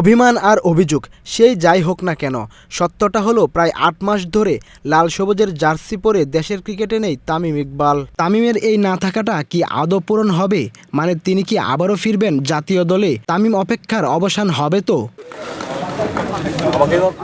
অভিমান আর অভিযোগ, সেই যাই হোক না কেন, সত্যটা হলো প্রায় আট মাস ধরে লাল সবুজের জার্সি পরে দেশের ক্রিকেটে নেই তামিম ইকবাল। তামিমের এই না থাকাটা কি আদৌ পূরণ হবে? মানে তিনি কি আবারও ফিরবেন জাতীয় দলে? তামিম অপেক্ষার অবসান হবে তো?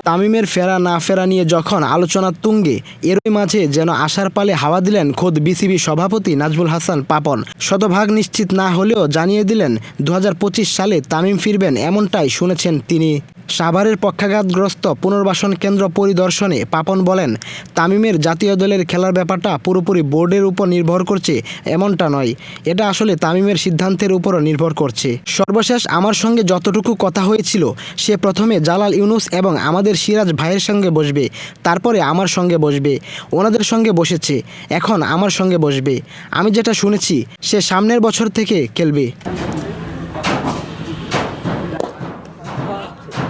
তামিমের ফেরা না ফেরা নিয়ে যখন আলোচনার তুঙ্গে, এরই মাঝে যেন আশার পালে হাওয়া দিলেন খোদ বিসিবি সভাপতি নাজবুল হাসান পাপন। শতভাগ নিশ্চিত না হলেও জানিয়ে দিলেন দু হাজার পঁচিশ সালে তামিম ফিরবেন এমনটাই শুনেছেন তিনি। সাভারের পক্ষাঘাতগ্রস্ত পুনর্বাসন কেন্দ্র পরিদর্শনে পাপন বলেন, তামিমের জাতীয় দলের খেলার ব্যাপারটা পুরোপুরি বোর্ডের উপর নির্ভর করছে, এমনটা নয়। এটা আসলে তামিমের সিদ্ধান্তের উপরও নির্ভর করছে। সর্বশেষ আমার সঙ্গে যতটুকু কথা হয়েছিল, সে প্রথমে জালাল ইউনুস এবং আমাদের সিরাজ ভাইয়ের সঙ্গে বসবে, তারপরে আমার সঙ্গে বসবে, ওনাদের সঙ্গে বসেছে, এখন আমার সঙ্গে বসবে। আমি যেটা শুনেছি, সে সামনের বছর থেকে খেলবে।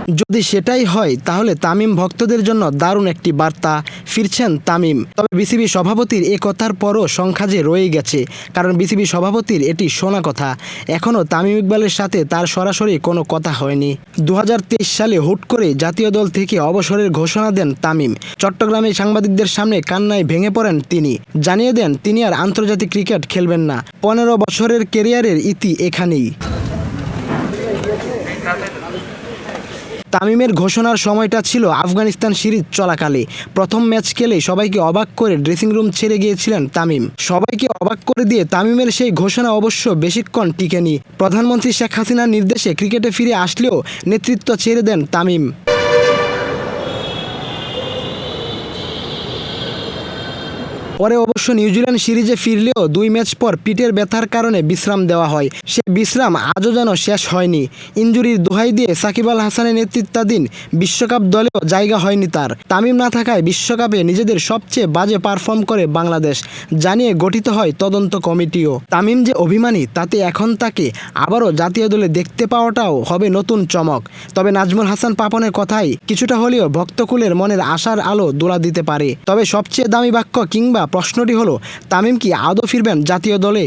যদি সেটাই হয়, তাহলে তামিম ভক্তদের জন্য দারুণ একটি বার্তা। ফিরছেন তামিম। তবে বিসিবি সভাপতির এ কথার পরও সংখ্যা যে রয়ে গেছে, কারণ বিসিবি সভাপতির এটি শোনা কথা। এখনও তামিম ইকবালের সাথে তার সরাসরি কোনো কথা হয়নি। দু হাজার তেইশ সালে হুট করে জাতীয় দল থেকে অবসরের ঘোষণা দেন তামিম। চট্টগ্রামে সাংবাদিকদের সামনে কান্নায় ভেঙে পড়েন তিনি। জানিয়ে দেন, তিনি আর আন্তর্জাতিক ক্রিকেট খেলবেন না। পনেরো বছরের কেরিয়ারের ইতি এখানেই। তামিমের ঘোষণার সময়টা ছিল আফগানিস্তান সিরিজ চলাকালে। প্রথম ম্যাচ খেলে সবাইকে অবাক করে ড্রেসিং রুম ছেড়ে গিয়েছিলেন তামিম। সবাইকে অবাক করে দিয়ে তামিমের সেই ঘোষণা অবশ্য বেশিক্ষণ টিকেনি। প্রধানমন্ত্রী শেখ হাসিনার নির্দেশে ক্রিকেটে ফিরে আসলেও নেতৃত্ব ছেড়ে দেন তামিম। পরে অবশ্য নিউজিল্যান্ড সিরিজে ফিরলেও দুই ম্যাচ পর পিঠের ব্যথার কারণে বিশ্রাম দেওয়া হয়। সে বিশ্রাম আজও যেন শেষ হয়নি। ইঞ্জুরির দোহাই দিয়ে সাকিব আল হাসানের নেতৃত্বাধীন বিশ্বকাপ দলেও জায়গা হয়নি তার। তামিম না থাকায় বিশ্বকাপে নিজেদের সবচেয়ে বাজে পারফর্ম করে বাংলাদেশ, জানিয়ে গঠিত হয় তদন্ত কমিটিও। তামিম যে অভিমানী, তাতে এখন তাকে আবারও জাতীয় দলে দেখতে পাওয়াটাও হবে নতুন চমক। তবে নাজমুল হাসান পাপনের কথাই কিছুটা হলেও ভক্তকুলের মনের আশার আলো দোলা দিতে পারে। তবে সবচেয়ে দামি বাক্য কিংবা প্রশ্নটি হলো তামিম কি আদৌ ফিরবেন জাতীয় দলে?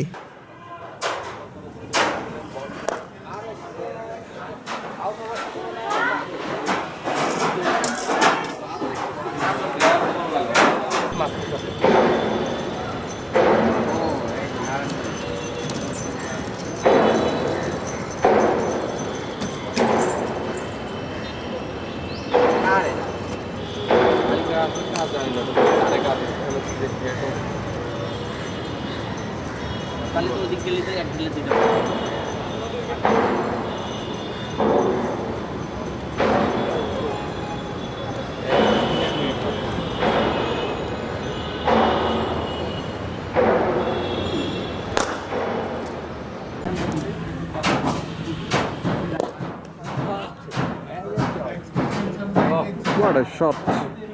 তাহলে তো ওদিক গেলে তো এক গেলে দিতে What a shot.